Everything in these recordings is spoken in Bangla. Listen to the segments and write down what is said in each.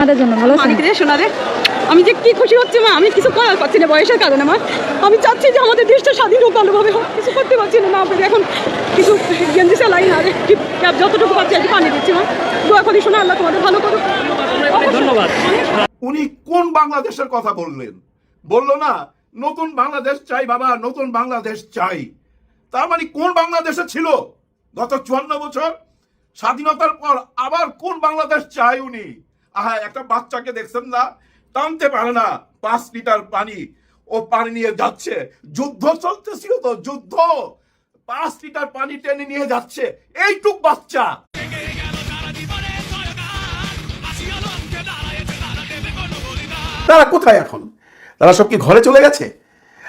আমাদের জন্য ভালো আমি যে কি খুশি হচ্ছে মা আমি কিছু করার পারছি না বয়সের কারণে মা। আমি চাচ্ছি যে আমাদের দেশটা স্বাধীন হোক ভালোভাবে হোক কিছু করতে পারছি না মা এখন কিছু গেঞ্জি সেলাই না কি যতটুকু পারছি আর কি পানি দিচ্ছি মা। দোয়া করি শোনা আল্লাহ তোমাদের ভালো করুক। ধন্যবাদ। উনি কোন বাংলাদেশের কথা বললেন? বলল না নতুন বাংলাদেশ চাই বাবা নতুন বাংলাদেশ চাই। তার মানে কোন বাংলাদেশে ছিল? গত চুয়ান্ন বছর স্বাধীনতার পর আবার কোন বাংলাদেশ চাই উনি? আহা, একটা বাচ্চাকে দেখছেন না? টানতে পারে না। পাঁচ লিটার পানি। ও পানি নিয়ে যাচ্ছে। যুদ্ধ চলতেছিল তো, যুদ্ধ। পাঁচ লিটার পানি টেনে নিয়ে যাচ্ছে। এইটুক বাচ্চা। তারা কোথায় এখন? তারা সব কি ঘরে চলে গেছে?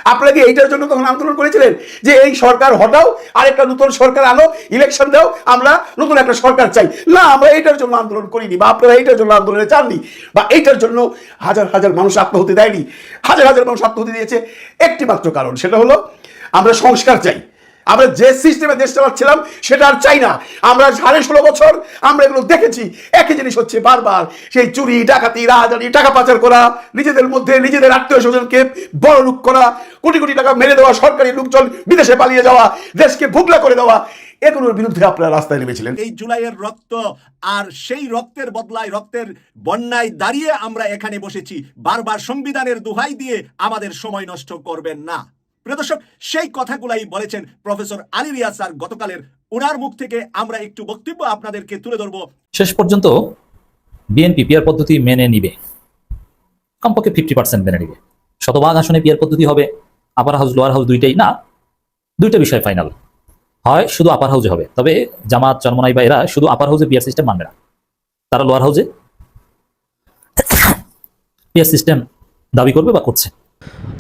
আপনারা কি এইটার জন্য তখন আন্দোলন করেছিলেন? যে এই সরকার হটাও আর একটা নতুন সরকার আনো ইলেকশন দাও, আমরা নতুন একটা সরকার চাই। না, আমরা এইটার জন্য আন্দোলন করিনি, বা আপনারা এইটার জন্য আন্দোলনে চাননি, বা এইটার জন্য হাজার হাজার মানুষ আত্মহত্যা দেয়নি। হাজার হাজার মানুষ আত্মহত্যা দিয়েছে। একটি মাত্র কারণ, সেটা হলো আমরা সংস্কার চাই। আমরা যে সিস্টেমে দেশ চালাচ্ছিলাম, সেটা আর চাই না। আমরা সাড়ে ষোলো বছর আমরা এগুলো দেখেছি। একই জিনিস হচ্ছে বারবার সেই চুরি, ডাকাতি রাহাজানি টাকা পাচার করা, নিজেদের মধ্যে নিজেদের আত্মীয় স্বজনকে বড় লোক করা, কোটি কোটি টাকা মেরে দেওয়া, সরকারি লোকজন বিদেশে পালিয়ে যাওয়া, দেশকে ভুগলা করে দেওয়া, এগুলোর বিরুদ্ধে আপনারা রাস্তায় নেমেছিলেন। এই জুলাইয়ের রক্ত আর সেই রক্তের বদলায় রক্তের বন্যায় দাঁড়িয়ে আমরা এখানে বসেছি। বারবার সংবিধানের দোহাই দিয়ে আমাদের সময় নষ্ট করবেন না। প্রিয় দর্শক, সেই কথাগুলাই বলেছেন প্রফেসর আলী রিয়াজ স্যার গতকালের। ওনার মুখ থেকে আমরা একটু বক্তব্য আপনাদেরকে তুলে ধরবো। শেষ পর্যন্ত বিএনপি পিয়ার পদ্ধতি মেনে নিবে। কমপক্ষে ফিফটি পার্সেন্ট মেনে নিবে। শতভাগ আসনে পিয়ার পদ্ধতি হবে আপার হাউস লোয়ার হাউস দুইটাই না, দুইটা বিষয় ফাইনাল হয় শুধু আপার হাউসে হবে, তবে জামাত, চরমনাই বা এরা শুধু আপার হাউসে পিয়ার সিস্টেম মানবে না। তারা লোয়ার হাউসে পিয়ার সিস্টেম দাবি করবে বা করছে।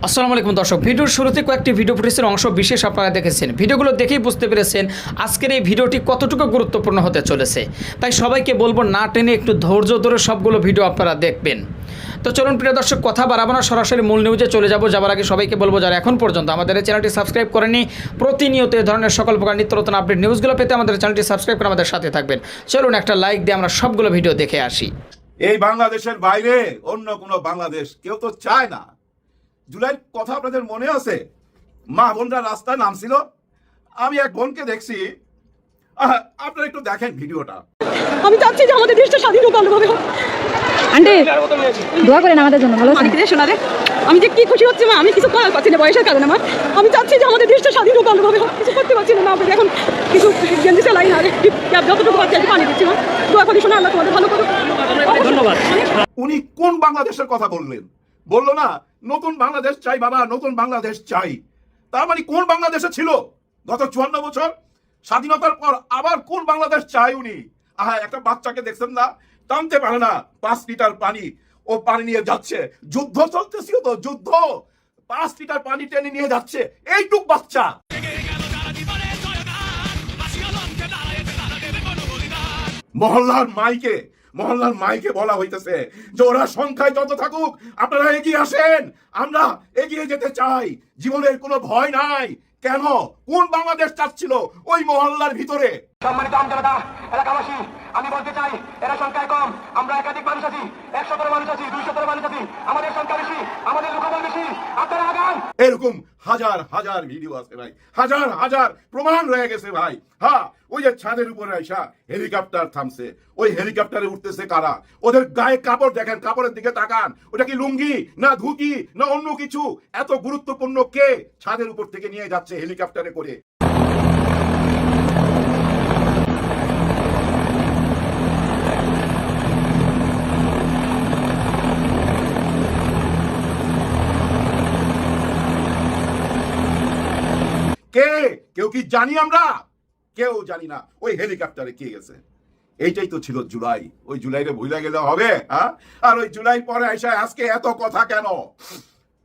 আসসালামু আলাইকুম দর্শক, ভিডিওর শুরুতে কয়েকটি ভিডিও ফুটেজের অংশ বিশেষ আপনারা দেখেছেন। ভিডিওগুলো দেখেই বুঝতে পেরেছেন আজকের এই ভিডিওটি কতটুকু গুরুত্বপূর্ণ হতে চলেছে। তাই সবাইকে বলব, না টেনে একটু ধৈর্য ধরে সবগুলো ভিডিও আপনারা দেখবেন। তো চলুন, প্রিয় দর্শক, কথা বাড়াবো না, সরাসরি মূল নিউজে চলে যাব। যাবার আগে সবাইকে বলব, যারা এখন পর্যন্ত আমাদের এই চ্যানেলটি সাবস্ক্রাইব করেনি প্রতিনিয়ত এই ধরনের সকল প্রকার নিত্য নতুন আপডেট নিউজগুলো পেতে আমাদের চ্যানেলটি সাবস্ক্রাইব করে আমাদের সাথে থাকবেন। চলুন, একটা লাইক দিয়ে আমরা সবগুলো ভিডিও দেখে আসি। এই বাংলাদেশের বাইরে অন্য কোনো বাংলাদেশ কেউ তো চায় না। জুলাইয়ের কথা আপনাদের মনে আছে? মা বোনরা রাস্তায় নামছিল। আমি এক বোনকে দেখছি। আপনারা একটু দেখেন ভিডিওটা। আমি চাচ্ছি যে আমাদের দেশটা স্বাধীন হোক ভালোভাবে হোক। আন্টি দোয়া করেন আমাদের জন্য ভালো আছেন? মানিক রে আমি যে কি খুশি হচ্ছে মা আমি কিছু করার পারছি না বয়সের কারণে মা। আমি চাচ্ছি যে আমাদের দেশটা স্বাধীন হোক ভালোভাবে হোক। কিছু করতে পারছি না মা আপনাকে এখন কিছু গেঞ্জি সেলাই না। রে কি যতটুকু পারছি কি পানি দিচ্ছি মা। দোয়া করি শোনা আল্লাহ তোমাদের ভালো করুক। ধন্যবাদ। উনি কোন বাংলাদেশের কথা বললেন? বলল না নতুন বাংলাদেশ চাই বাবা, নতুন বাংলাদেশ চাই। তার মানে কোন বাংলাদেশে ছিল? গত চুয়ান্ন বছর। স্বাধীনতার পর আবার কোন বাংলাদেশ চাই উনি? আহা, একটা বাচ্চাকে দেখছেন না? টানতে পারে না। পাঁচ লিটার পানি। ও পানি নিয়ে যাচ্ছে। যুদ্ধ চলতেছিল তো, যুদ্ধ। পাঁচ লিটার পানি টেনে নিয়ে যাচ্ছে। এইটুক বাচ্চা। মহল্লার মাইকে মহল্লার মাইকে বলা হইতেছে যে ওরা সংখ্যায় যত থাকুক আপনারা এগিয়ে আসেন। আমরা এগিয়ে যেতে চাই। জীবনের কোনো ভয় নাই। কেন? কোন বাংলাদেশ চাচ্ছিল ওই মহল্লার ভিতরে? সম্মানিত আমজনতা এলাকাবাসী আমি বলতে চাই এরা সংখ্যায় কম। আমরা একাধিক মানুষ আছি একশতর মানুষ আছি দুইশতর মানুষ আছি। আমাদের সংখ্যা বেশি আমাদের লোকবল বেশি। আপনারা আগান! এরকম হাজার হাজার ভিডিও আছে ভাই। হাজার হাজার প্রমাণ রয়ে গেছে ভাই। হ্যাঁ ওই যে ছাদের উপরে আইসা হেলিকপ্টার থামছে। ওই হেলিকপ্টারে উঠতেছে কারা? ওদের গায়ে কাপড় দেখেন, কাপড়ের দিকে তাকান। ওটা কি লুঙ্গি, না ধুতি, না অন্য কিছু? এত গুরুত্বপূর্ণ কে? ছাদের উপর থেকে নিয়ে যাচ্ছে হেলিকপ্টারে করে। কে? কেউ কি জানি আমরা? কেউ জানি না। ওই হেলিকপ্টারে কে গেছে? এইটাই তো ছিল জুলাই। ওই জুলাইরে ভুলে গেলে হবে হ্যাঁ? আর ওই জুলাই পরে আইসা আজকে এত কথা কেন?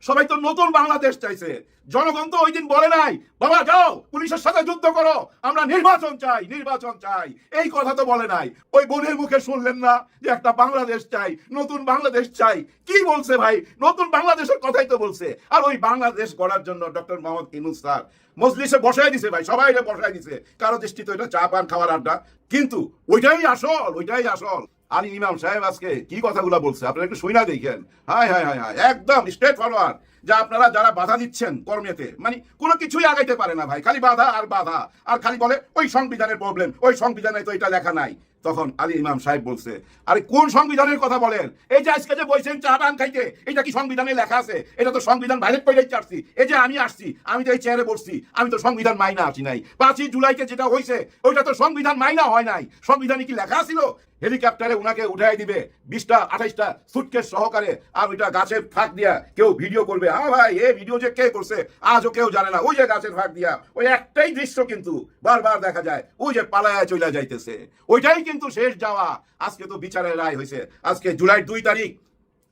সবাই তো নতুন বাংলাদেশ চাইছে। জনগণ তো ওই দিন বলে নাই, বাবা, যাও, পুলিশের সাথে যুদ্ধ করো, আমরা নির্বাচন চাই নির্বাচন চাই। এই কথা তো বলে নাই। ওই বোনের মুখে শুনলেন না যে একটা বাংলাদেশ চাই, নতুন বাংলাদেশ চাই। কি বলছে ভাই? নতুন বাংলাদেশের কথাই তো বলছে। আর ওই বাংলাদেশ গড়ার জন্য ডক্টর মোহাম্মদ ইনুস স্যার মজলিসে বসাই দিছে ভাই, সবাই বসাই দিছে। কারও দৃষ্টিতে এটা চা, পান, খাওয়ার আড্ডা। কিন্তু ওইটাই আসল ওইটাই আসল। আলী ইমাম সাহেব আজকে কি কথাগুলো বলছে? আপনারা একটু শুই দেখেন। হাই হাই হাই হাই একদম স্ট্রেট ফরওয়ার্ড যা আপনারা যারা বাধা দিচ্ছেন কর্মেতে মানে কোনো কিছুই আগাইতে পারে না ভাই, খালি বাধা আর বাধা। আর খালি বলে, ওই সংবিধানের প্রবলেম ওই সংবিধানে তো এটা লেখা নাই। তখন আলী ইমাম সাহেব বলছে, আরে কোন সংবিধানের কথা বলেন? এই যে আজকে যে বলছেন চা পান খাইতে এটা কি সংবিধানে লেখা আছে? এটা তো সংবিধান ভাইলেট করে চাচ্ছি। এই যে আমি আসছি, আমি তো এই চেয়ারে বসছি, আমি তো সংবিধান মাইনা আসি নাই। পাঁচই জুলাইতে যেটা হয়েছে ওইটা তো সংবিধান মাইনা হয় নাই। সংবিধানে কি লেখা ছিল হেলিকপ্টারে উনাকে উঠাই দিবে। বিশটা, আঠাইশটা সুটকেস সহকারে। আর ওইটা গাছের ফাঁক দিয়া কেউ ভিডিও করবে। হ্যাঁ ভাই এ ভিডিও যে কে করছে? আজও কেউ জানে না। ওই যে গাছের ফাঁক দিয়া। ওই একটাই দৃশ্য কিন্তু বারবার দেখা যায়। ওই যে পালায়া চলে যাইতেছে। ওইটাই কিন্তু শেষ যাওয়া। আজকে তো বিচারের রায় হয়েছে আজকে জুলাই দুই তারিখ,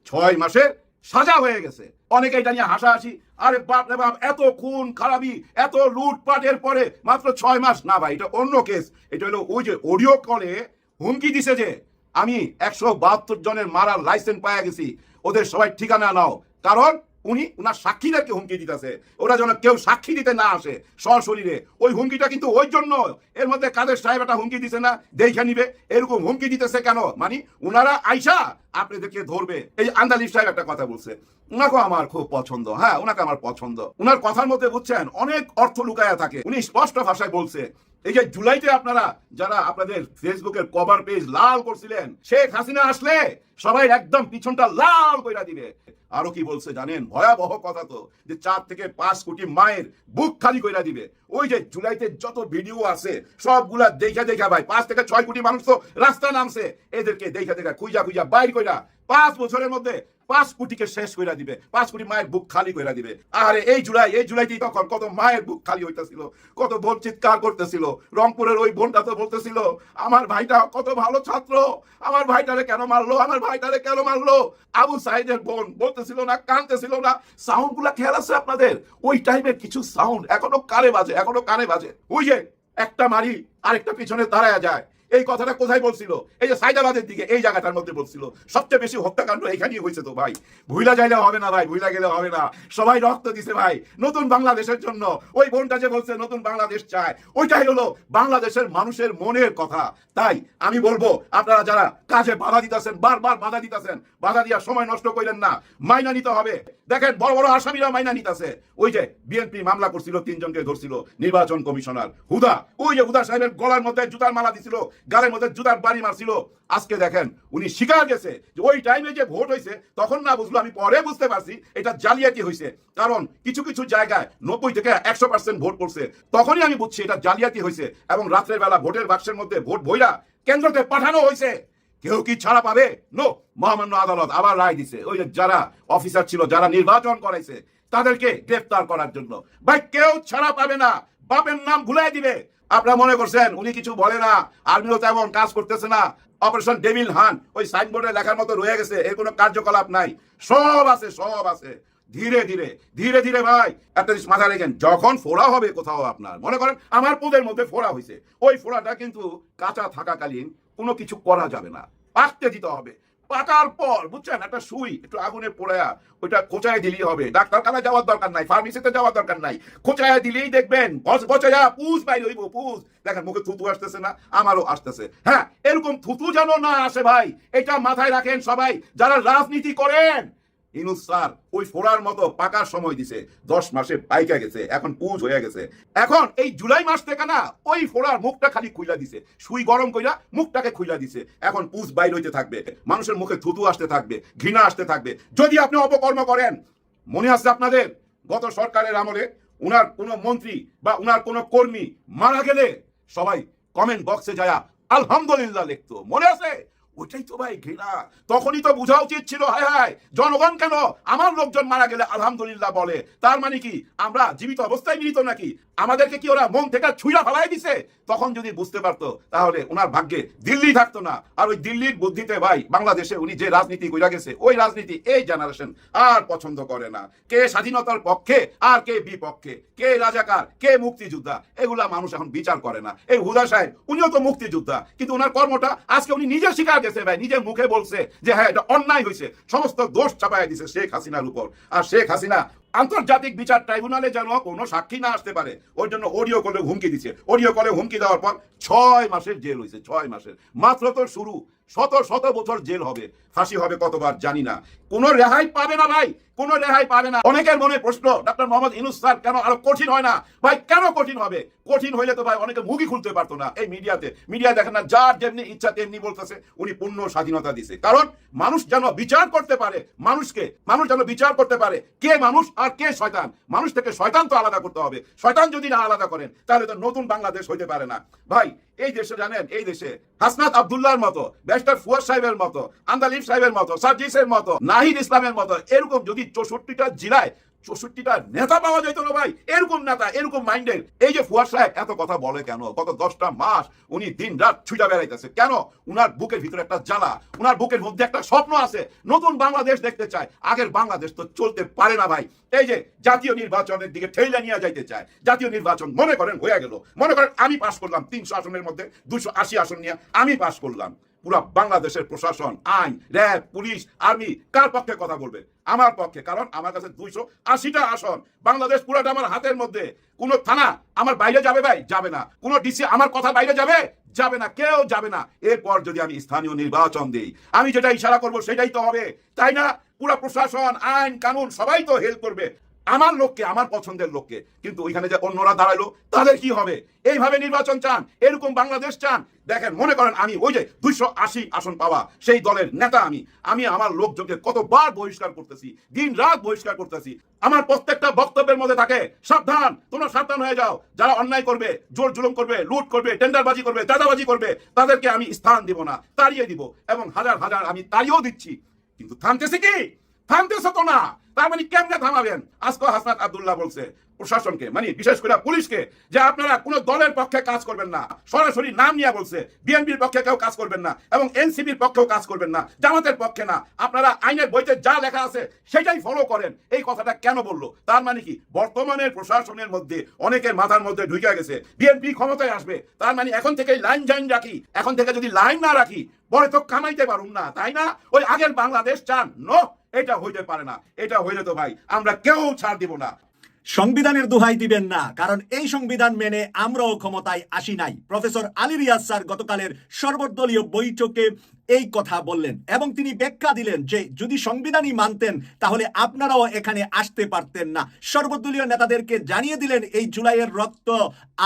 ছয় মাসে সাজা হয়ে গেছে। অনেকে এটা নিয়ে হাসাহাসি। আরে বাপ রে বাপ, এত খুন, খারাপি, এত লুটপাটের পরে মাত্র ছয় মাস। না ভাই, এটা অন্য কেস এটা হলো ওই যে অডিও কলে হুমকি দিছে যে আমি একশো বাহাত্তর জনের মারার লাইসেন্স পাইয়া গেছি। ওদের সবাই ঠিকানা নাও। কারণ উনি, উনার সাক্ষীদেরকে হুমকি দিতেছে। ওরা যেন কেউ সাক্ষী দিতে না আসে সশরীরে। ওই হুমকিটা কিন্তু ওই জন্য। এর মধ্যে কাদের সাহেব একটা হুমকি দিছে না? দেখে নিবে। এরকম হুমকি দিতেছে কেন? মানে উনারা আইসা আপনাদেরকে ধরবে। এই আন্দালিফ সাহেব একটা কথা বলছে। উনাকে আমার খুব পছন্দ। হ্যাঁ উনাকে আমার পছন্দ। উনার কথার মধ্যে বুঝছেন, অনেক অর্থ লুকায়া থাকে। উনি স্পষ্ট ভাষায় বলছে এই যে জুলাইতে আপনারা যারা আপনাদের ফেসবুকের কভার পেজ লাল করছিলেন, শেখ হাসিনা আসলে সবাই একদম পিছনটা লাল কইরা দিবে। আরও কি বলছে জানেন? ভয়াবহ কথা তো, যে চার থেকে পাঁচ কোটি মায়ের বুক খালি কইরা দিবে। ওই যে জুলাইতে যত ভিডিও আছে, সবগুলা দেখা দেখা ভাই, পাঁচ থেকে ছয় কোটি মানুষ তো রাস্তা নামছে। এদেরকে দেখা দেখা খুঁজা খুঁজা বাইর কইরা, পাঁচ বছরের মধ্যে পাঁচ কোটিকে শেষ কইরা দিবে পাঁচ কোটি মায়ের বুক খালি কইরা দিবে। আরে এই জুলাই, এই জুলাইতেই তখন কত মায়ের বুক খালি হইতেছিল, কত বোন চিৎকার করতেছিল। রংপুরের ওই বোনটা তো বলতেছিল, আমার ভাইটা কত ভালো ছাত্র, আমার ভাইটারে কেন মারলো, আমার ভাইটারে কেন মারলো? আবু সাইদের বোন বলতেছিল না, কানতেছিল না সাউন্ডগুলা খেয়াল আছে আপনাদের? ওই টাইমের কিছু সাউন্ড, এখনও কানে বাজে, এখনও কানে বাজে। যে একটা মারি, আরেকটা পিছনে দাঁড়ায় যায়। এই কথাটা কোথায় বলছিল? এই যে সাইদাবাদের দিকে, এই জায়গাটার মধ্যে বলছিল। সবচেয়ে বেশি হত্যাকাণ্ড এখানেই হয়েছে তো ভাই। ভুইলা যাইলে হবে না ভাই, ভুইলা গেলে হবে না। সবাই রক্ত দিছে ভাই, নতুন বাংলাদেশের জন্য। ওই বোনটা যে বলছে, নতুন বাংলাদেশ চায়, ওইটাই হলো বাংলাদেশের মানুষের মনের কথা। তাই আমি বলব, আপনারা যারা কাজে বাধা দিতেছেন, বারবার বাধা দিতেছেন, বাধা দিয়া সময় নষ্ট করেন না, মাইনা নিতে হবে। দেখেন, বড় বড় আসামিরা মাইনা নিতেছে। ওই যে বিএনপি মামলা করছিল, তিনজনকে ধরছিল, নির্বাচন কমিশনার, হুদা। ওই যে হুদা সাহেবের গলার মধ্যে জুতার মালা দিছিল গালের মধ্যে জুতার বাড়ি মারছিল। আজকে দেখেন, উনি স্বীকার গেছে যে ওই টাইমে যে ভোট হয়েছে, তখন না বুঝলো, আমি পরে বুঝতে পারছি এটা জালিয়াতি হয়েছে। কারণ কিছু কিছু জায়গায় নব্বই থেকে একশো পার্সেন্ট ভোট পড়ছে। তখনই আমি বুঝছি এটা জালিয়াতি হয়েছে এবং রাত্রের বেলা ভোটের বাক্সের মধ্যে ভোট বইরা কেন্দ্রতে পাঠানো হয়েছে। কেউ কি ছাড়া পাবে? নো মহামান্য আদালত আবার রায় দিছে। ওই যারা অফিসার ছিল, যারা নির্বাচন করাইছে, তাদেরকে গ্রেফতার করার জন্য। ভাই, কেউ ছাড়া পাবে না। বাপের নাম ভুলাই দিবে। আপনারা মনে করছেন উনি কিছু বলে না? আর্মিও তেমন কাজ করতেছে না। অপারেশন ডেভিল হান, ওই সাইনবোর্ডে লেখার মতো রয়ে গেছে, এর কোনো কার্যকলাপ নাই। সব আছে সব আছে। ধীরে ধীরে ধীরে ধীরে ভাই, একটা জিনিস মাথায় রেখেন, যখন ফোড়া হবে কোথাও আপনার, মনে করেন আমার পোদের মধ্যে ফোড়া হয়েছে ওই ফোড়াটা কিন্তু কাঁচা থাকাকালীন কোনো কিছু করা যাবে না, পাকতে দিতে হবে। পাকার পর, বুঝছেন? একটা সুই, একটু আগুনে পোড়ায়া, ওইটা খোঁচায় দিলেই হবে। ডাক্তারখানা যাওয়ার দরকার নাই, ফার্মেসিতে যাওয়ার দরকার নাই। খোঁচায় দিলেই দেখবেন পুষ বাইরে পুষ। দেখেন, মুখে থুতু আসতেছে না, আমারও আসতেছে। হ্যাঁ এরকম থুতু যেন না আসে ভাই, এটা মাথায় রাখেন সবাই, যারা রাজনীতি করেন ইনুস স্যার, ওই ফোড়ার মতো পাকার সময় দিছে। দশ মাসে পাইকা গেছে, এখন পুজ হয়ে গেছে। এখন এই জুলাই মাস থেকে না, ওই ফোড়ার মুখটা খালি খুইলা দিছে। সুই গরম কইরা মুখটাকে খুইলা দিছে। এখন পুজ বাইর হইতে থাকবে। মানুষের মুখে থুতু আসতে থাকবে, ঘৃণা আসতে থাকবে। যদি আপনি অপকর্ম করেন, মনে আছে আপনাদের? গত সরকারের আমলে উনার কোনো মন্ত্রী বা উনার কোনো কর্মী মারা গেলে সবাই কমেন্ট বক্সে যায় আলহামদুলিল্লাহ লিখতো। মনে আছে? ওইটাই তো ভাই ঘৃণা। তখনই তো বোঝা উচিত ছিল, হায় হায়, জনগণ কেন আমার লোকজন মারা গেলে আলহামদুলিল্লাহ বলে? তার মানে কি, আমরা জীবিত অবস্থায় মৃত নাকি? আমাদেরকে কি ওরা মন থেকে ছুঁড়া ফেলাই দিছে? তখন যদি বুঝতে পারতো, তাহলে ওনার ভাগ্যে দিল্লি থাকতো না। আর ওই দিল্লির বুদ্ধিতে ভাই, বাংলাদেশে উনি যে রাজনীতি কইরা গেছে, ওই রাজনীতি এই জেনারেশন আর পছন্দ করে না। কে স্বাধীনতার পক্ষে আর কে বিপক্ষে? কে রাজাকার, কে মুক্তিযোদ্ধা? এগুলা মানুষ এখন বিচার করে না। এই হুদা সাহেব, উনিও তো মুক্তিযোদ্ধা। কিন্তু ওনার কর্মটা আজকে উনি নিজে স্বীকার গেছে ভাই, নিজের মুখে বলছে যে হ্যাঁ এটা অন্যায় হয়েছে। সমস্ত দোষ চাপায় দিছে শেখ হাসিনার উপর। আর শেখ হাসিনা আন্তর্জাতিক বিচার ট্রাইব্যুনালে যেন কোনো সাক্ষী না আসতে পারে, ওর জন্য অডিও কলে হুমকি দিচ্ছে। অডিও কলে হুমকি দেওয়ার পর ছয় মাসের জেল হয়েছে, ছয় মাসের। মাত্র তো শুরু, শত শত বছর জেল হবে, ফাঁসি হবে কতবার জানি না। কোনো রেহাই পাবে না ভাই, কোনো রেহাই পাবে না। অনেকের মনে প্রশ্ন ডক্টর মোহাম্মদ ইনুস স্যার, কেন আরও কঠিন হয় না? ভাই, কেন কঠিন হবে? কঠিন হইলে তো ভাই অনেকে মুখই খুলতে পারতো না এই মিডিয়াতে। মিডিয়া দেখেন না, যার যেমনি ইচ্ছা তেমনি বলতেছে, উনি পূর্ণ স্বাধীনতা দিছে। কারণ মানুষ যেন বিচার করতে পারে, মানুষকে, মানুষ যেন বিচার করতে পারে, কে মানুষ আর কে শয়তান? মানুষ থেকে শয়তান তো আলাদা করতে হবে। শয়তান যদি না আলাদা করেন, তাহলে তো নতুন বাংলাদেশ হইতে পারে না। ভাই, এই দেশে জানেন, এই দেশে হাসনাত আবদুল্লাহর মতো, ব্যারিস্টার ফুয়ার সাহেবের মতো আন্দালিফ সাহেবের মতো, সার্জিসের মতো, নাহিদ ইসলামের মতো, এরকম যদি চৌষট্টিটা জেলায় চৌষট্টিটা নেতা পাওয়া যেত না ভাই। এরকম নেতা, এরকম মাইন্ডের। এই যে ফুয়াদ সাহেব এত কথা বলে কেন? গত দশটা মাস উনি দিন রাত ছুটা বেড়াইতেছে। কেন? উনার বুকের ভিতরে একটা জ্বালা, উনার বুকের মধ্যে একটা স্বপ্ন আছে। নতুন বাংলাদেশ দেখতে চায়। আগের বাংলাদেশ তো চলতে পারে না ভাই। এই যে জাতীয় নির্বাচনের দিকে ঠেলে নিয়ে যাইতে চায়। জাতীয় নির্বাচন মনে করেন হয়ে গেল। মনে করেন আমি পাশ করলাম তিনশো আসনের মধ্যে দুশো আশি আসন নিয়ে আমি পাশ করলাম। পুরো বাংলাদেশের প্রশাসন, আইন, র্যাব, পুলিশ, আর্মি, কার পক্ষে কথা বলবে? আমার পক্ষে, কারণ আমার কাছে দুইশো আশিটা আসন। বাংলাদেশ পুরাটা আমার হাতের মধ্যে। কোন থানা আমার বাইরে যাবে ভাই? যাবে না। কোন ডিসি আমার কথা বাইরে যাবে? যাবে না। কেউ যাবে না। এরপর যদি আমি স্থানীয় নির্বাচন দিই, আমি যেটা ইশারা করব সেটাই তো হবে। তাই না? পুরা প্রশাসন, আইন, কানুন সবাই তো হেল্প করবে। আমার লোককে, আমার পছন্দের লোককে। কিন্তু ওইখানে যে অন্যরা দাঁড়াল, তাদের কি হবে? এইভাবে নির্বাচন চান, এরকম বাংলাদেশ চান? দেখেন, মনে করেন আমি ওই যে দুইশো আশি আসন পাওয়া সেই দলের নেতা আমি। আমি আমার লোকজনকে কতবার বহিষ্কার করতেছি, দিন রাত বহিষ্কার করতেছি। আমার প্রত্যেকটা বক্তব্যের মধ্যে থাকে, সাবধান, তোমরা সাবধান হয়ে যাও। যারা অন্যায় করবে, জোর জুলুম করবে, লুট করবে, টেন্ডারবাজি করবে দাদাবাজি করবে, তাদেরকে আমি স্থান দিব না, তাড়িয়ে দিব। এবং হাজার হাজার আমি তাড়িয়েও দিচ্ছি। কিন্তু থামতেছে কি? থামতেছে তো না। তার মানে কেমনে থামাবেন? আজকে হাসনাত আবদুল্লাহ বলছে প্রশাসনকে মানে বিশেষ করে পুলিশকে, যে আপনারা কোনো দলের পক্ষে কাজ করবেন না। সরাসরি নাম নিয়ে বলছে, বিএনপির পক্ষে কেউ কাজ করবেন না এবং এনসিপির পক্ষেও কাজ করবেন না, জামাতের পক্ষে না। আপনারা আইনের বইতে যা লেখা আছে সেটাই ফলো করেন। এই কথাটা কেন বলল? তার মানে কি? বর্তমানের প্রশাসনের মধ্যে অনেকের মাথার মধ্যে ঢুকে গেছে, বিএনপি ক্ষমতায় আসবে। তার মানে এখন থেকে লাইন জাইন রাখি। এখন থেকে যদি লাইন না রাখি, পরে তো কামাইতে পারুন না, তাই না? ওই আগের বাংলাদেশ চান? নো, এটা হইতে পারে না। এটা হইলে তো ভাই, আমরা কেউ ছাড় দিব না। সংবিধানের দোহাই দিবেন না, কারণ এই সংবিধান মেনে আমরাও ক্ষমতায় আসি নাই। প্রফেসর আলী রিয়াজ স্যার গতকালের সর্বদলীয় বৈঠকে এই কথা বললেন এবং তিনি ব্যাখ্যা দিলেন যে, যদি সংবিধানই মানতেন, তাহলে আপনারাও এখানে আসতে পারতেন না। সর্বদলীয় নেতাদেরকে জানিয়ে দিলেন এই জুলাইয়ের রক্ত,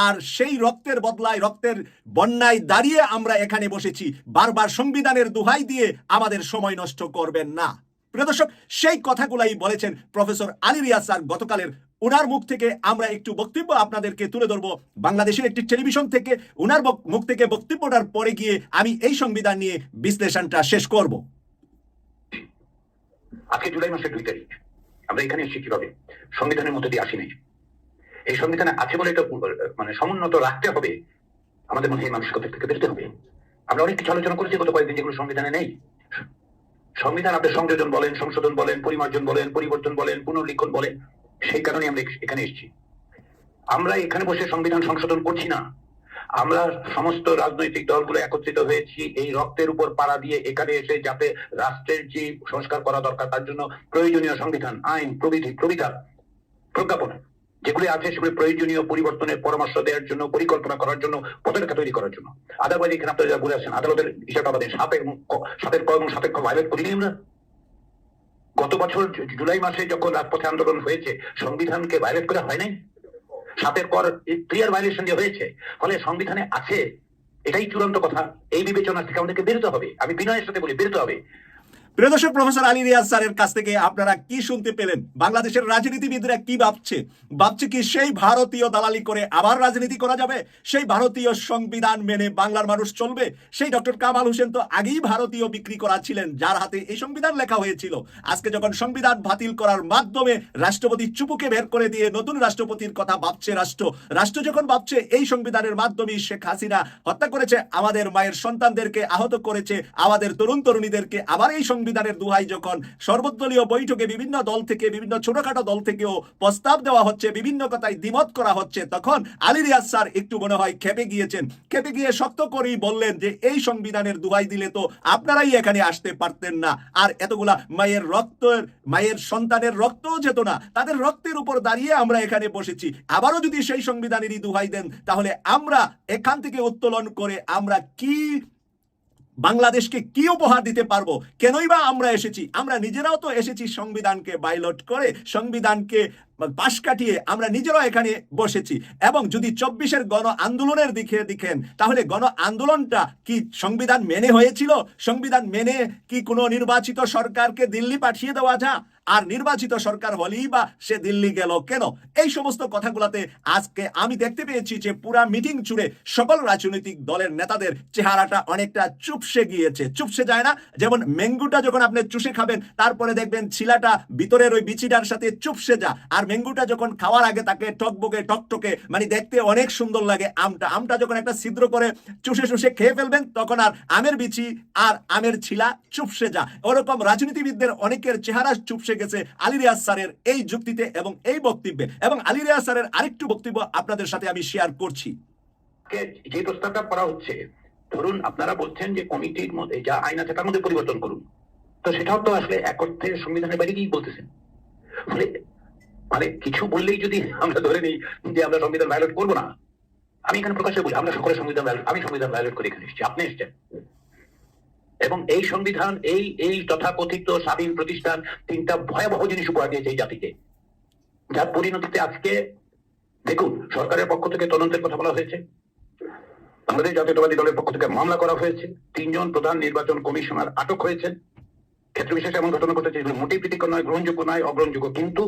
আর সেই রক্তের বদলায়, রক্তের বন্যায় দাঁড়িয়ে আমরা এখানে বসেছি। বারবার সংবিধানের দোহাই দিয়ে আমাদের সময় নষ্ট করবেন না। প্রিয় দর্শক, সেই কথাগুলাই বলেছেন প্রফেসর আলী রিয়াজ স্যার গতকালের ওনার মুখ থেকে। আমরা একটু বক্তব্য আপনাদেরকে তুলে ধরবো। বাংলাদেশের একটি টেলিভিশন থেকে ওনার মুখ থেকে বক্তব্যটার পরে গিয়ে আমি এই সংবিধান নিয়ে বিশ্লেষণটা শেষ করব। আজকে জুলাই মাসের দুই তারিখ। আমরা এখানে এসেছি কীভাবে? সংবিধানের মধ্যে দিয়ে আসিনি এই সংবিধানে আছে বলে এটা মানে সমুন্নত রাখতে হবে। আমাদের মধ্যে এই মানসিকতা থেকে বেরোতে হবে। আমরা অনেক কিছু আলোচনা করেছি গত কয়েকদিন যেগুলো সংবিধানে নেই। সংবিধান আপনি সংযোজন বলেন, সংশোধন বলেন, পরিমার্জন বলেন, পরিবর্তন বলেন, পুনর্লিখন বলেন, সেই কারণে আমরা এখানে এসেছি। আমরা এখানে বসে সংবিধান সংশোধন করছি না। আমরা সমস্ত রাজনৈতিক দলগুলো একত্রিত হয়েছি, এই রক্তের উপর পাড়া দিয়ে এখানে এসে যাতে রাষ্ট্রের যে সংস্কার করা দরকার, তার জন্য প্রয়োজনীয় সংবিধান, আইন, প্রবিধি প্রবিধা প্রজ্ঞাপন। যেগুলি আছে সেগুলি প্রয়োজনীয় পরিবর্তনের পরামর্শ দেওয়ার জন্য, পরিকল্পনা করার জন্য পথরেখা তৈরি করার জন্য। আদারওয়াইজ এখানে আপনারা যা বলে আসছেন, আদালতের হিসাবটা আমাদের সাপের সাপের এবং সাপেক্ষ ভায়োলেট করিনি আমরা। গত বছর জুলাই মাসে যখন রাজপথে আন্দোলন হয়েছে, সংবিধানকে ভায়োলেট করা হয় নাই? সাপের পর ক্লিয়ার ভায়োলেশন যে হয়েছে, ফলে সংবিধানে আছে, এটাই চূড়ান্ত কথা। এই বিবেচনা থেকে আমাদেরকে বেরোতে হবে। আমি বিনয়ের সাথে বলি, বেরোতে হবে। প্রফেসর আলী রিয়াজ স্যারের কাছ থেকে আপনারা কি শুনতে পেলেন? বাংলাদেশের রাজনীতিবিদরা কি ভাবছে? ভাবছে কি সেই ভারতীয় দালালি করে আবার রাজনীতি করা যাবে? সেই ভারতীয় সংবিধান মেনে বাংলার মানুষ চলবে? সেই ডক্টর কামাল হোসেন তো আগেই ভারতীয় বিক্রি করা ছিলেন, যার হাতে এই সংবিধান লেখা হয়েছিল। আজকে যখন সংবিধান বাতিল করার মাধ্যমে রাষ্ট্রপতি চুপুকে বের করে দিয়ে নতুন রাষ্ট্রপতির কথা ভাবছে রাষ্ট্র রাষ্ট্র যখন ভাবছে এই সংবিধানের মাধ্যমে শেখ হাসিনা হত্যা করেছে, আমাদের মায়ের সন্তানদেরকে আহত করেছে, আমাদের তরুণ তরুণীদেরকে আবার এই সংবিধানের দুহাই যখন সর্বদলীয় বৈঠকে বিভিন্ন দল থেকে, বিভিন্ন ছোটখাটো দল থেকেও প্রস্তাব দেওয়া হচ্ছে, বিভিন্ন কথায় দ্বিমত করা হচ্ছে, তখন আলী রিয়াজ স্যার একটু মনে হয় খেপে গিয়েছেন। খেপে গিয়ে শক্ত করেই বললেন যে, এই সংবিধানের দুহাই দিলে তো আপনারাই এখানে আসতে পারতেন না। আর এতগুলা মায়ের রক্তের, মায়ের সন্তানের রক্তও যেত না। তাদের রক্তের উপর দাঁড়িয়ে আমরা এখানে বসেছি। আবারও যদি সেই সংবিধানেরই দুহাই দেন, তাহলে আমরা এখান থেকে উত্তোলন করে আমরা কি বাংলাদেশকে কি উপহার দিতে পারব? কেনই বা আমরা এসেছি? আমরা নিজেরাও তো এসেছি সংবিধানকে বাইলট করে, সংবিধানকে পাশ কাটিয়ে আমরা নিজেরাও এখানে বসেছি। এবং যদি চব্বিশের গণ আন্দোলনের দিকে দেখেন, তাহলে গণ আন্দোলনটা কি সংবিধান মেনে হয়েছিল? সংবিধান মেনে কি কোনো নির্বাচিত সরকারকে দিল্লি পাঠিয়ে দেওয়া যা? আর নির্বাচিত সরকার হলেই বা সে দিল্লি গেল কেন? এই সমস্ত কথাগুলোতে আজকে আমি দেখতে পেয়েছি যে পুরা মিটিং জুড়ে সকল রাজনৈতিক দলের নেতাদের চেহারাটা অনেকটা চুপসে গিয়েছে। চুপসে যায় না? যেমন ম্যাঙ্গুটা যখন আপনি চুষে খাবেন, তারপরে দেখবেন ছিলাটা ভিতরের ওই বিচিটার সাথে চুপসে যা আর ম্যাঙ্গুটা যখন খাওয়ার আগে তাকে টকবকে টকটকে মানে দেখতে অনেক সুন্দর লাগে আমটা। আমটা যখন একটা ছিদ্র করে চুষে চুষে খেয়ে ফেলবেন, তখন আর আমের বিচি আর আমের ছিলা চুপসে যা ওরকম রাজনীতিবিদদের অনেকের চেহারা চুপসে গেছে আলী রিয়াজ স্যারের এই যুক্তিতে এবং এই বক্তব্যে। এবং আলী রিয়াজ স্যারের আরেকটু বক্তব্য আপনাদের সাথে আমি শেয়ার করছি। যে প্রস্তাবটা করা হচ্ছে, ধরুন আপনারা বলছেন যে কমিটির মধ্যে যা আইন আছে তার মধ্যে পরিবর্তন করুন। তো সেটাও তো আসলে এক অর্থে সংবিধানের বাইরে গিয়েই বলতেছেন। ফলে মানে কিছু বললেই যদি আমরা ধরে নিই যে আমরা সংবিধান ভায়োলেট করব না, আমি এখানে প্রকাশ্যে বলি, আমরা সকলে সংবিধান আমি সংবিধান ভায়োলেট করে এখানে এসেছি, আপনি এসেছেন। এবং এই সংবিধান, এই এই তথাকথিত স্বাধীন প্রতিষ্ঠান তিনটা ভয়াবহ জিনিস উপহার দিয়েছে এই জাতিকে। যার পরিণতিতে আজকে, দেখুন, সরকারের পক্ষ থেকে তদন্তের কথা বলা হয়েছে। বাংলাদেশ জাতীয়তাবাদী দলের পক্ষ থেকে মামলা করা হয়েছে। তিনজন প্রধান নির্বাচন কমিশনার আটক হয়েছেন। ক্ষেত্র বিশেষে এমন ঘটনা ঘটেছে যেগুলো মোটেই প্রীতিকর নয়, গ্রহণযোগ্য নয়, অগ্রহণযোগ্য। কিন্তু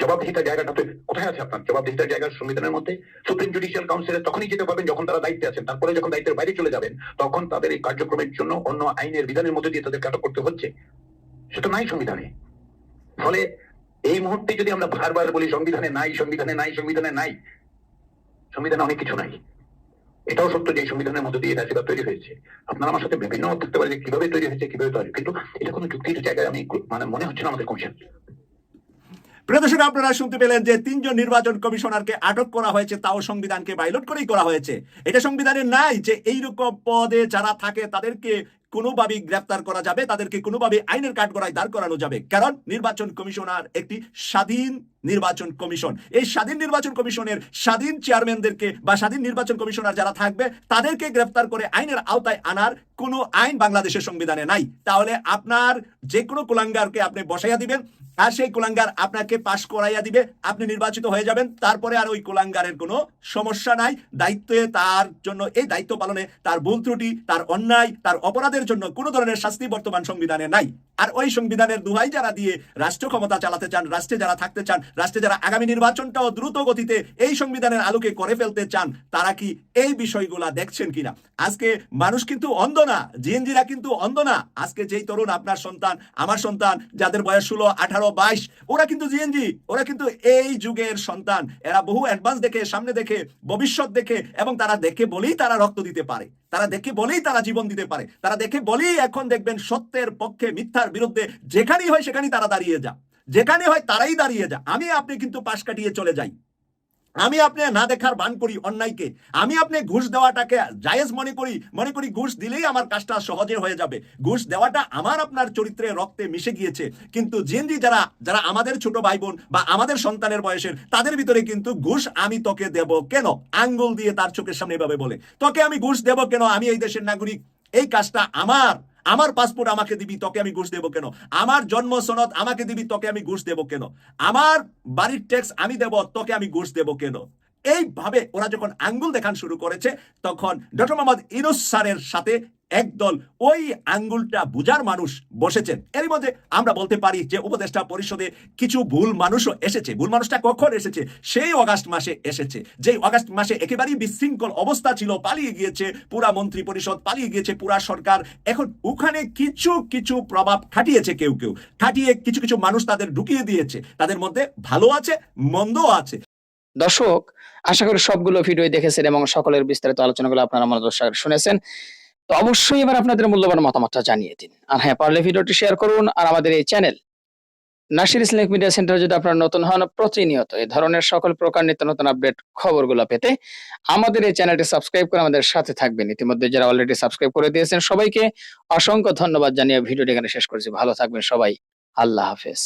জবাবদিহিতার জায়গাটা তো কোথায় আছে আপনার? জবাবদিহিতার জায়গা সংবিধানের মধ্যে সুপ্রিম জুডিশিয়াল কাউন্সিলে তখনই যেতে পারবেন যখন তারা দায়িত্বে আছেন। তারপরে যখন দায়িত্বের বাইরে চলে যাবেন, তখন তাদের এই কার্যক্রমের জন্য অন্য আইনের বিধানের মধ্যে দিয়ে তাদেরকে আটক করতে হচ্ছে। সেটা নাই সংবিধানে। ফলে এই মুহূর্তে যদি আমরা বারবার বলি, সংবিধানে নাই সংবিধানে নাই সংবিধানে নাই, সংবিধানে অনেক কিছু নাই। এটাও সত্য যে সংবিধানের মধ্যে দিয়ে এটা তৈরি হয়েছে। আপনারা আমার সাথে বিভিন্ন থাকতে পারে যে কীভাবে তৈরি হয়েছে, কীভাবে তৈরি কিন্তু এটা কোনো যুক্তির জায়গায় আমি মানে মনে হচ্ছে না আমাদের কমিশন। প্রিয় আপনারা শুনতে পেলেন যে তিনজন নির্বাচন কমিশনারকে আটক করা হয়েছে, তাও সংবিধানকে বাইলট করেই করা হয়েছে। এটা সংবিধানে নাই যে এইরকম পদে যারা থাকে, তাদেরকে কোনোভাবেই গ্রেপ্তার করা যাবে, তাদেরকে কোনোভাবে আইনের কাঠগড়ায় দাঁড় করানো যাবে। কারণ নির্বাচন কমিশনার একটি স্বাধীন নির্বাচন কমিশন। এই স্বাধীন নির্বাচন কমিশনের স্বাধীন চেয়ারম্যানদেরকে বা স্বাধীন নির্বাচন কমিশনার যারা থাকবে, তাদেরকে গ্রেফতার করে আইনের আওতায় আনার কোনো আইন বাংলাদেশের সংবিধানে নাই। তাহলে আপনার যে কোনো কুলাঙ্গারকে আপনি বসাইয়া দিবেন আর সেই কুলাঙ্গার আপনাকে পাশ করাইয়া দিবে। আপনি নির্বাচিত হয়ে যাবেন। তারপরে আর ওই কুলাঙ্গারের কোনো সমস্যা নাই। দায়িত্বে তার জন্য, এই দায়িত্ব পালনে তার ভুল ত্রুটি, তার অন্যায়, তার অপরাধের জন্য কোনো ধরনের শাস্তি বর্তমান সংবিধানে নাই। আর ওই সংবিধানের দুহাই যারা দিয়ে রাষ্ট্র ক্ষমতা চালাতে চান, রাষ্ট্রে যারা থাকতে চান, রাষ্ট্রে যারা আগামী নির্বাচনটাও দ্রুত গতিতে এই সংবিধানের আলোকে করে ফেলতে চান, তারা কি এই বিষয়গুলা দেখছেন কিনা? আজকে মানুষ কিন্তু অন্ধ না, জিএনজিরা কিন্তু অন্ধ না। আজকে যেই তরুণ আপনার সন্তান, আমার সন্তান, যাদের বয়স ষোলো, আঠারো বাইশ, ওরা কিন্তু জিএনজি ওরা কিন্তু এই যুগের সন্তান। এরা বহু অ্যাডভান্স দেখে, সামনে দেখে, ভবিষ্যৎ দেখে, এবং তারা দেখে বলেই তারা রক্ত দিতে পারে। তারা দেখে বলেই তারা জীবন দিতে পারে। তারা দেখে বলেই এখন দেখবেন সত্যের পক্ষে, মিথ্যার বিরুদ্ধে, যেখানেই হয় সেখানেই তারা দাঁড়িয়ে যা। যেখানে হয় তারাই দাঁড়িয়ে যা। আমি, আপনি কিন্তু পাশ কাটিয়ে চলে যাই। আমি আপনি না দেখার বান করি অন্যায়কে। আমি আপনি ঘুষ দেওয়াটাকে জায়েজ মনে করি মনে করি ঘুষ দিলেই আমার কাজটা সহজে হয়ে যাবে। ঘুষ দেওয়াটা আমার আপনার চরিত্রে রক্তে মিশে গিয়েছে। কিন্তু জিএনজি যারা যারা আমাদের ছোট ভাই বোন বা আমাদের সন্তানের বয়সের, তাদের ভিতরে কিন্তু ঘুষ আমি তোকে দেব কেন? আঙ্গুল দিয়ে তার চোখের সামনে এভাবে বলে। তোকে আমি ঘুষ দেব কেন? আমি এই দেশের নাগরিক। এই কাজটা আমার। আমার পাসপোর্ট আমাকে দিবি, তোকে আমি ঘুষ দেবো কেন? আমার জন্ম সনদ আমাকে দিবি, তোকে আমি ঘুষ দেবো কেন? আমার বাড়ির ট্যাক্স আমি দেব, তোকে আমি ঘুষ দেবো কেন? এইভাবে ওরা যখন আঙ্গুল দেখান শুরু করেছে, তখন ডক্টর মোহাম্মদ ইনুস স্যারের সাথে একদল ওই আঙ্গুলটা বুঝার মানুষ বসেছেন। এর মধ্যে আমরা বলতে পারি যে উপদেষ্টা পরিষদে কিছু ভুল মানুষও এসেছে। ভুল মানুষটা কখন এসেছে? সেই অগাস্ট মাসে এসেছে। যেই অগাস্ট মাসে একেবারেই বিশৃঙ্খল অবস্থা ছিল, পালিয়ে গিয়েছে পুরা মন্ত্রী পরিষদ, পালিয়ে গিয়েছে পুরা সরকার। এখন ওখানে কিছু কিছু প্রভাব খাটিয়েছে কেউ কেউ। খাটিয়ে কিছু কিছু মানুষ তাদের ঢুকিয়ে দিয়েছে। তাদের মধ্যে ভালো আছে, মন্দও আছে। দর্শক, আশা করি সবগুলো ভিডিও দেখেছেন এবং সকলের বিস্তারিত আলোচনাগুলো আপনারা মনোযোগ সহকারে শুনেছেন। তো অবশ্যই এবার আপনাদের মূল্যবান মতামতটা জানিয়ে দিন। আর হ্যাঁ পারলে ভিডিওটি শেয়ার করুন আর আমাদের এই channel Nasir Islamic media centre যদি আপনারা নতুন হন, প্রতিনিয়ত এই ধরনের সকল প্রকার নিত্য নতুন আপডেট খবরগুলো পেতে আমাদের এই চ্যানেলটি সাবস্ক্রাইব করে আমাদের সাথে থাকবেন। ইতিমধ্যে যারা অলরেডি সাবস্ক্রাইব করে দিয়েছেন, সবাইকে অসংখ্য ধন্যবাদ জানিয়ে ভিডিওটি এখানে শেষ করছি। ভালো থাকবেন সবাই। আল্লাহ হাফেজ।